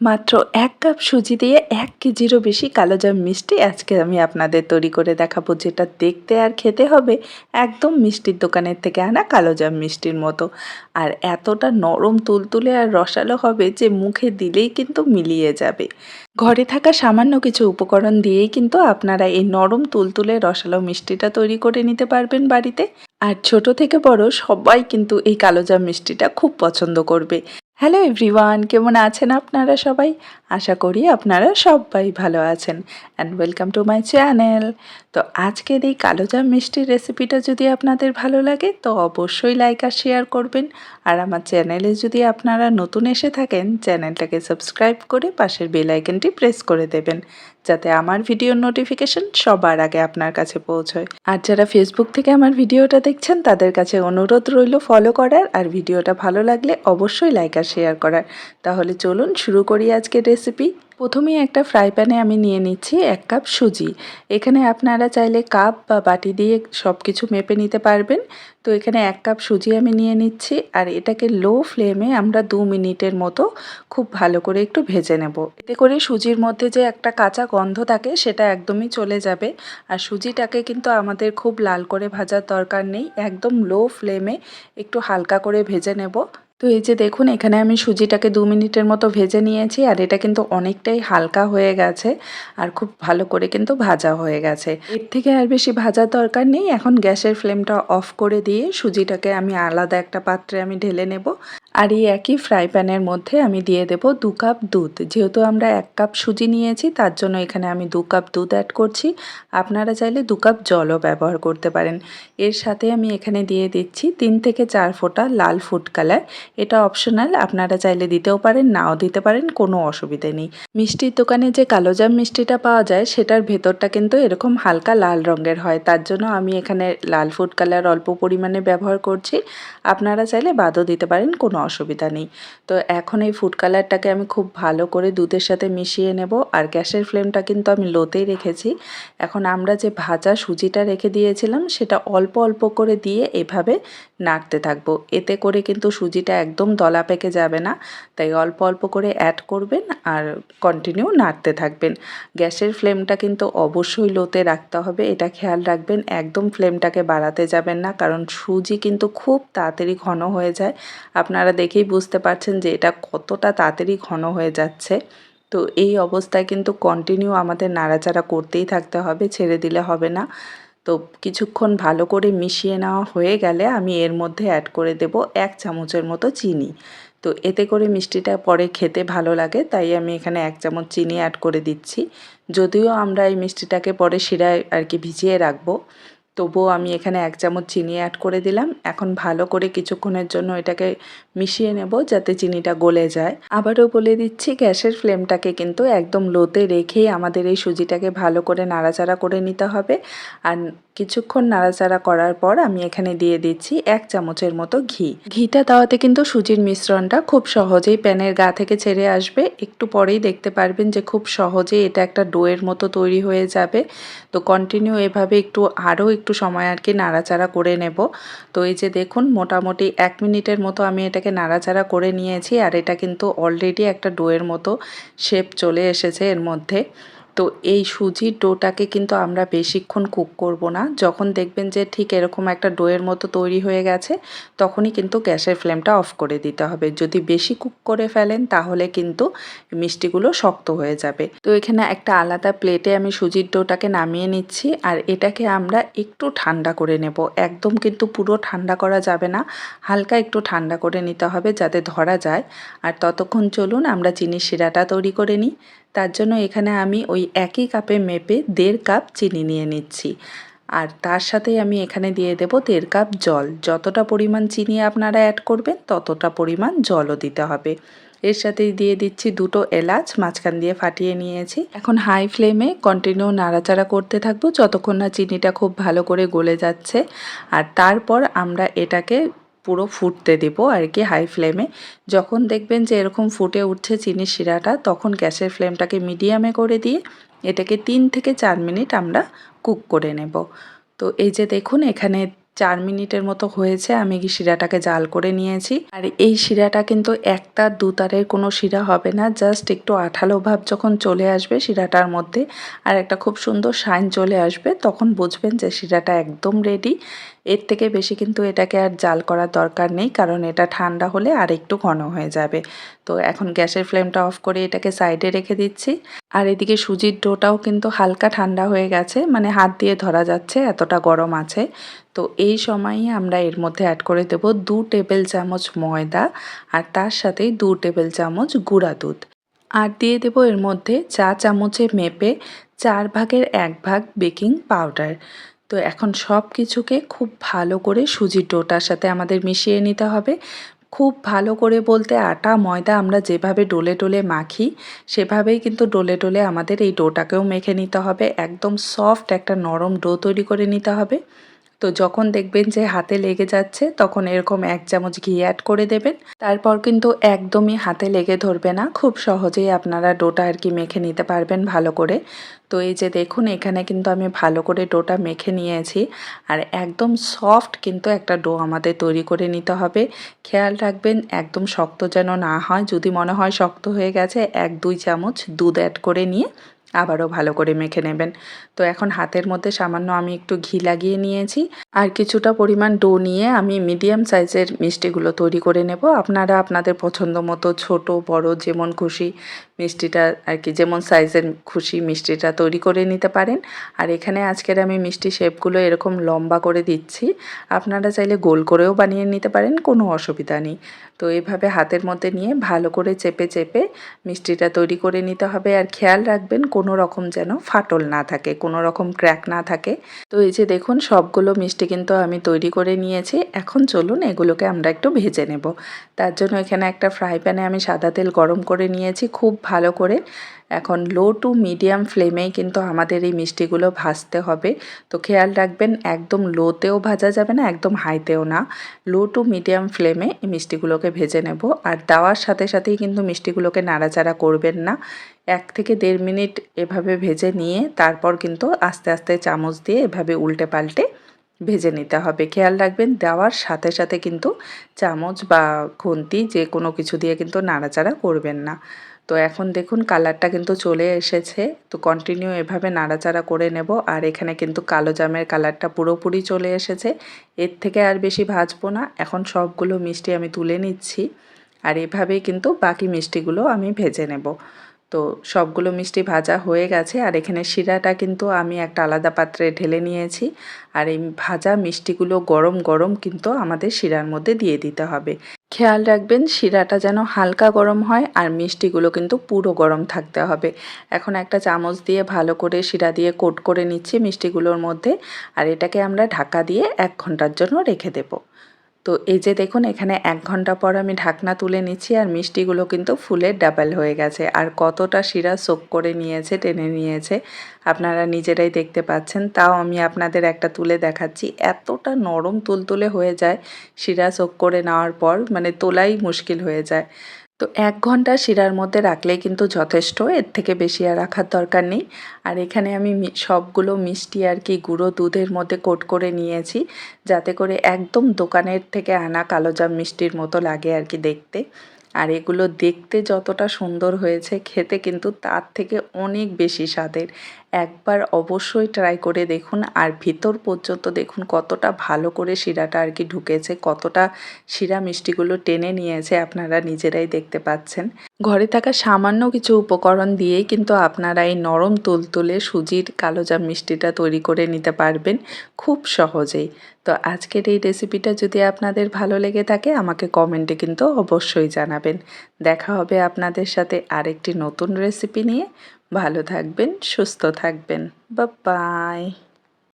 মাত্র এক কাপ সুজি দিয়ে এক কেজিরও বেশি কালোজাম মিষ্টি আজকে আমি আপনাদের তৈরি করে দেখাবো, যেটা দেখতে আর খেতে হবে একদম মিষ্টির দোকানের থেকে আনা কালোজাম মিষ্টির মতো। আর এতটা নরম তুলতুলে আর রসালো হবে যে মুখে দিলেই কিন্তু মিলিয়ে যাবে। ঘরে থাকা সামান্য কিছু উপকরণ দিয়েই কিন্তু আপনারা এই নরম তুলতুলে রসালো মিষ্টিটা তৈরি করে নিতে পারবেন বাড়িতে। আর ছোট থেকে বড় সবাই কিন্তু এই কালোজাম মিষ্টিটা খুব পছন্দ করবে। হ্যালো এভরিওয়ান, কেমন আছেন আপনারা সবাই? আশা করি আপনারা সবাই ভালো আছেন। And welcome to my channel তো আজকের এই কালোজাম মিষ্টির রেসিপিটা যদি আপনাদের ভালো লাগে, তো অবশ্যই লাইক আর শেয়ার করবেন। আর আমার চ্যানেলে যদি আপনারা নতুন এসে থাকেন চ্যানেলটাকে সাবস্ক্রাইব করে পাশের বেল আইকনটি প্রেস করে দেবেন। যাতে আমার ভিডিওর নোটিফিকেশন সবার আগে আপনার কাছে পৌঁছয়। আর যারা ফেসবুক থেকে আমার ভিডিওটা দেখছেন, তাদের কাছে অনুরোধ রইল ফলো করার, আর ভিডিওটা ভালো লাগলে অবশ্যই লাইক আর শেয়ার করার। তাহলে চলুন শুরু করি আজকের রেসিপি প্রথমেই একটা ফ্রাই প্যানে আমি নিয়ে নিচ্ছি এক কাপ সুজি। এখানে আপনারা চাইলে কাপ বা বাটি দিয়ে সব কিছু মেপে নিতে পারবেন। তো এখানে এক কাপ সুজি আমি নিয়ে নিচ্ছি আর এটাকে লো ফ্লেমে আমরা দু মিনিটের মতো খুব ভালো করে একটু ভেজে নেব। এতে করে সুজির মধ্যে যে একটা কাঁচা গন্ধ থাকে সেটা একদমই চলে যাবে। আর সুজিটাকে কিন্তু আমাদের খুব লাল করে ভাজার দরকার নেই। একদম লো ফ্লেমে একটু হালকা করে ভেজে নেব। তো এই যে দেখুন, এখানে আমি সুজিটাকে দু মিনিটের মতো ভেজে নিয়েছি আর এটা কিন্তু অনেকটাই হালকা হয়ে গেছে আর খুব ভালো করে কিন্তু ভাজা হয়ে গেছে। এর থেকে আর বেশি ভাজার দরকার নেই। এখন গ্যাসের ফ্লেমটা অফ করে দিয়ে সুজিটাকে আমি আলাদা একটা পাত্রে আমি ঢেলে নেব। আর এই একই ফ্রাই প্যানের মধ্যে আমি দিয়ে দেব দু কাপ দুধ। যেহেতু আমরা এক কাপ সুজি নিয়েছি, তার জন্য এখানে আমি দু কাপ দুধ অ্যাড করছি। আপনারা চাইলে দু কাপ জলও ব্যবহার করতে পারেন। এর সাথে আমি এখানে দিয়ে দিচ্ছি তিন থেকে চার ফোঁটা লাল ফুড কালার এটা অপশনাল আপনারা চাইলে দিতেও পারেন, নাও দিতে পারেন, কোনো অসুবিধে নেই। মিষ্টির দোকানে যে কালোজাম মিষ্টিটা পাওয়া যায়, সেটার ভেতরটা কিন্তু এরকম হালকা লাল রঙের হয়। তার জন্য আমি এখানে লাল ফুড কালার অল্প পরিমাণে ব্যবহার করছি। আপনারা চাইলে বাদও দিতে পারেন, কোনো অসুবিধা নেই। তো এখন এই ফুড কালারটাকে আমি খুব ভালো করে দুধের সাথে মিশিয়ে নেব। আর গ্যাসের ফ্লেমটা কিন্তু আমি লোতেই রেখেছি। এখন আমরা যে ভাজা সুজিটা রেখে দিয়েছিলাম, সেটা অল্প অল্প করে দিয়ে এভাবে নাড়তে থাকব। এতে করে কিন্তু সুজিটা একদম দলা পেকে যাবে না। তাই অল্প অল্প করে অ্যাড করবেন আর কন্টিনিউ নাড়তে থাকবেন। গ্যাসের ফ্লেমটা কিন্তু অবশ্যই লোতে রাখতে হবে। এটা খেয়াল রাখবেন, একদম ফ্লেমটাকে বাড়াতে যাবেন না। কারণ সুজি কিন্তু খুব তাড়াতাড়ি ঘন হয়ে যায়। আপনারা দেখেই বুঝতে পারছেন যে এটা কতটা তাড়াতাড়ি ঘন হয়ে যাচ্ছে। তো এই অবস্থায় কিন্তু কন্টিনিউ আমাদের নাড়াচাড়া করতেই থাকতে হবে, ছেড়ে দিলে হবে না। তো কিছুক্ষণ ভালো করে মিশিয়ে নেওয়া হয়ে গেলে আমি এর মধ্যে অ্যাড করে দেব এক চামচের মতো চিনি। তো এতে করে মিষ্টিটা পরে খেতে ভালো লাগে, তাই আমি এখানে এক চামচ চিনি অ্যাড করে দিচ্ছি। যদিও আমরা এই মিষ্টিটাকে পরে শিরায় আর কি ভিজিয়ে রাখব। তবুও আমি এখানে এক চামচ চিনি অ্যাড করে দিলাম। এখন ভালো করে কিছুক্ষণের জন্য এটাকে মিশিয়ে নেব যাতে চিনিটা গলে যায়। আবারও বলে দিচ্ছি, গ্যাসের ফ্লেমটাকে কিন্তু একদম লোতে রেখে আমাদের এই সুজিটাকে ভালো করে নাড়াচাড়া করে নিতে হবে। আর কিছুক্ষণ নাড়াচাড়া করার পর আমি এখানে দিয়ে দিচ্ছি এক চামচের মতো ঘি। ঘিটা দেওয়াতে কিন্তু সুজির মিশ্রণটা খুব সহজেই প্যানের গা থেকে ছেড়ে আসবে। একটু পরেই দেখতে পারবেন যে খুব সহজেই এটা একটা ডোয়ের মতো তৈরি হয়ে যাবে। তো কন্টিনিউ এভাবে একটু, আরও একটু সময় আর কি নাড়াচাড়া করে নেব। তো এই যে দেখুন, মোটামুটি এক মিনিটের মতো আমি এটাকে নাড়াচাড়া করে নিয়েছি আর এটা কিন্তু অলরেডি একটা ডোয়ের মতো শেপ চলে এসেছে এর মধ্যে। তো এই সুজির ডোটাকে কিন্তু আমরা বেশিক্ষণ কুক করব না। যখন দেখবেন যে ঠিক এরকম একটা ডোয়ের মতো তৈরি হয়ে গেছে, তখনই কিন্তু গ্যাসের ফ্লেমটা অফ করে দিতে হবে। যদি বেশি কুক করে ফেলেন, তাহলে কিন্তু মিষ্টিগুলো শক্ত হয়ে যাবে। তো এখানে একটা আলাদা প্লেটে আমি সুজির ডোটাকে নামিয়ে নিচ্ছি আর এটাকে আমরা একটু ঠান্ডা করে নেব। একদম কিন্তু পুরো ঠান্ডা করা যাবে না, হালকা একটু ঠান্ডা করে নিতে হবে যাতে ধরা যায়। আর ততক্ষণ চলুন আমরা চিনির শিরাটা তৈরি করে নিই। তার জন্য এখানে আমি ওই একই কাপে মেপে দেড় কাপ চিনি নিয়ে নিচ্ছি। আর তার সাথেই আমি এখানে দিয়ে দেব দেড় কাপ জল। যতটা পরিমাণ চিনি আপনারা অ্যাড করবেন, ততটা পরিমাণ জলও দিতে হবে। এর সাথে দিয়ে দিচ্ছি দুটো এলাচ, মাঝখান দিয়ে ফাটিয়ে নিয়েছি। এখন হাই ফ্লেমে কন্টিনিউ নাড়াচাড়া করতে থাকব, যতক্ষণ না চিনিটা খুব ভালো করে গলে যাচ্ছে। আর তারপর আমরা এটাকে পুরো ফুটতে দেব আর কি হাই ফ্লেমে যখন দেখবেন যে এরকম ফুটে উঠছে চিনির শিরাটা, তখন গ্যাসের ফ্লেমটাকে মিডিয়ামে করে দিয়ে এটাকে তিন থেকে চার মিনিট আমরা কুক করে নেব। তো এই যে দেখুন, এখানে চার মিনিটের মতো হয়েছে, আমি কি শিরাটাকে জাল করে নিয়েছি। আর এই শিরাটা কিন্তু একটা দুতারের কোনো শিরা হবে না জাস্ট একটু আঠালো ভাব যখন চলে আসবে শিরাটার মধ্যে, আর একটা খুব সুন্দর শাইন চলে আসবে, তখন বুঝবেন যে শিরাটা একদম রেডি এর থেকে বেশি কিন্তু এটাকে আর জাল করার দরকার নেই, কারণ এটা ঠান্ডা হলে আর একটু ঘন হয়ে যাবে। তো এখন গ্যাসের ফ্লেমটা অফ করে এটাকে সাইডে রেখে দিচ্ছি। আর এদিকে সুজির ডোটাও কিন্তু হালকা ঠান্ডা হয়ে গেছে মানে হাত দিয়ে ধরা যাচ্ছে, এতটা গরম আছে। তো এই সময়ই আমরা এর মধ্যে অ্যাড করে দেব দু টেবিল চামচ ময়দা আর তার সাথেই দু টেবিল চামচ গুঁড়া দুধ। আর দিয়ে দেব এর মধ্যে চা চামচে মেপে চার ভাগের এক ভাগ বেকিং পাউডার। তো এখন সব কিছুকে খুব ভালো করে সুজির ডোটার সাথে আমাদের মিশিয়ে নিতে হবে। খুব ভালো করে বলতে আটা, ময়দা আমরা যেভাবে ডোলে ডোলে মাখি, সেভাবেই কিন্তু ডোলে ডোলে আমাদের এই ডোটাকেও মেখে নিতে হবে। একদম সফট একটা নরম ডো তৈরি করে নিতে হবে। তো যখন দেখবেন যে হাতে লেগে যাচ্ছে, তখন এরকম এক চামচ ঘি অ্যাড করে দেবেন। তারপর কিন্তু একদমই হাতে লেগে ধরবে না। খুব সহজেই আপনারা ডোটা আর কি মেখে নিতে পারবেন ভালো করে। তো এই যে দেখুন, এখানে কিন্তু আমি ভালো করে ডোটা মেখে নিয়েছি। আর একদম সফট কিন্তু একটা ডো আমাদের তৈরি করে নিতে হবে। খেয়াল রাখবেন, একদম শক্ত যেন না হয়। যদি মনে হয় শক্ত হয়ে গেছে, এক দুই চামচ দুধ অ্যাড করে নিয়ে আবারও ভালো করে মেখে নেবেন। তো এখন হাতের মধ্যে সামান্য আমি একটু ঘি লাগিয়ে নিয়েছি। আর কিছুটা পরিমাণ ডো নিয়ে আমি মিডিয়াম সাইজের মিষ্টিগুলো তৈরি করে নেব। আপনারা আপনাদের পছন্দ মতো ছোট, বড়, যেমন খুশি মিষ্টিটা আর কি, যেমন সাইজের খুশি মিষ্টিটা তৈরি করে নিতে পারেন। আর এখানে আজকের আমি মিষ্টি শেপগুলো এরকম লম্বা করে দিচ্ছি। আপনারা চাইলে গোল করেও বানিয়ে নিতে পারেন, কোনো অসুবিধা নেই। তো এভাবে হাতের মধ্যে নিয়ে ভালো করে চেপে চেপে মিষ্টিটা তৈরি করে নিতে হবে। আর খেয়াল রাখবেন কোনো রকম যেন ফাটল না থাকে, কোনো রকম ক্র্যাক না থাকে। তো এই যে দেখুন, সবগুলো মিষ্টি কিন্তু আমি তৈরি করে নিয়েছি। এখন চলুন এগুলোকে আমরা একটু ভেজে নেব। তার জন্য এখানে একটা ফ্রাই প্যানে আমি সাদা তেল গরম করে নিয়েছি। খুব ভালো করে এখন লো টু মিডিয়াম ফ্লেমেই কিন্তু আমাদের এই মিষ্টিগুলো ভাজতে হবে। তো খেয়াল রাখবেন, একদম লোতেও ভাজা যাবে না, একদম হাইতেও না। লো টু মিডিয়াম ফ্লেমে এই মিষ্টিগুলোকে ভেজে নেব। আর দেওয়ার সাথে সাথেই কিন্তু মিষ্টিগুলোকে নাড়াচাড়া করবেন না। এক থেকে দেড় মিনিট এভাবে ভেজে নিয়ে তারপর কিন্তু আস্তে আস্তে চামচ দিয়ে এভাবে উল্টে পাল্টে ভেজে নিতে হবে। খেয়াল রাখবেন, দেওয়ার সাথে সাথে কিন্তু চামচ বা খুন্তি যে কোনো কিছু দিয়ে কিন্তু নাড়াচাড়া করবেন না। তো এখন দেখুন কালারটা কিন্তু চলে এসেছে। তো কন্টিনিউ এভাবে নাড়াচাড়া করে নেব। আর এখানে কিন্তু কালো জামের কালারটা পুরোপুরি চলে এসেছে। এর থেকে আর বেশি ভাজবো না। এখন সবগুলো মিষ্টি আমি তুলে নিচ্ছি। আর এভাবেই কিন্তু বাকি মিষ্টিগুলো আমি ভেজে নেব। তো সবগুলো মিষ্টি ভাজা হয়ে গেছে। আর এখানে শিরাটা কিন্তু আমি একটা আলাদা পাত্রে ঢেলে নিয়েছি। আর এই ভাজা মিষ্টিগুলো গরম গরম কিন্তু আমাদের শিরার মধ্যে দিয়ে দিতে হবে। খেয়াল রাখবেন, শিরাটা যেন হালকা গরম হয় আর মিষ্টিগুলো কিন্তু পুরো গরম থাকতে হবে। এখন একটা চামচ দিয়ে ভালো করে শিরা দিয়ে কোট করে নিচ্ছি মিষ্টিগুলোর মধ্যে আর এটাকে আমরা ঢাকা দিয়ে এক ঘণ্টার জন্য রেখে দেবো। তো এই যে দেখুন, এখানে এক ঘণ্টা পর আমি ঢাকনা তুলে নিচ্ছি আর মিষ্টিগুলো কিন্তু ফুলের ডাবল হয়ে গেছে। আর কতটা শিরা সোক করে নিয়েছে, টেনে নিয়েছে, আপনারা নিজেরাই দেখতে পাচ্ছেন। তাও আমি আপনাদের একটা তুলে দেখাচ্ছি। এতটা নরম তুলতুলে হয়ে যায় শিরা সোক করে নেওয়ার পর মানে তোলাই মুশকিল হয়ে যায়। তো এক ঘণ্টা শিরার মধ্যে রাখলেই কিন্তু যথেষ্ট, এর থেকে বেশি আর রাখার দরকার নেই। আর এখানে আমি সবগুলো মিষ্টি আর কি গুঁড়ো দুধের মধ্যে কোট করে নিয়েছি, যাতে করে একদম দোকানের থেকে আনা কালোজাম মিষ্টির মতো লাগে আর কি দেখতে। আর এগুলো দেখতে যতটা সুন্দর হয়েছে, খেতে কিন্তু তার থেকে অনেক বেশি স্বাদের। একবার অবশ্যই ট্রাই করে দেখুন, আর ভিতর পর্যন্ত দেখুন কতটা ভালো করে শিরাটা আর কি ঢুকেছে, কতটা শিরা মিষ্টিগুলো টেনে নিয়েছে আপনারা নিজেরাই দেখতে পাচ্ছেন। ঘরে থাকা সামান্য কিছু উপকরণ দিয়েই কিন্তু আপনারা এই নরম তুলতুলে সুজির কালোজাম মিষ্টিটা তৈরি করে নিতে পারবেন খুব সহজেই। তো আজকের এই রেসিপিটা যদি আপনাদের ভালো লেগে থাকে, আমাকে কমেন্টে কিন্তু অবশ্যই জানাবেন। দেখা হবে আপনাদের সাথে আরেকটি নতুন রেসিপি নিয়ে। ভালো থাকবেন, সুস্থ থাকবেন। বা বাই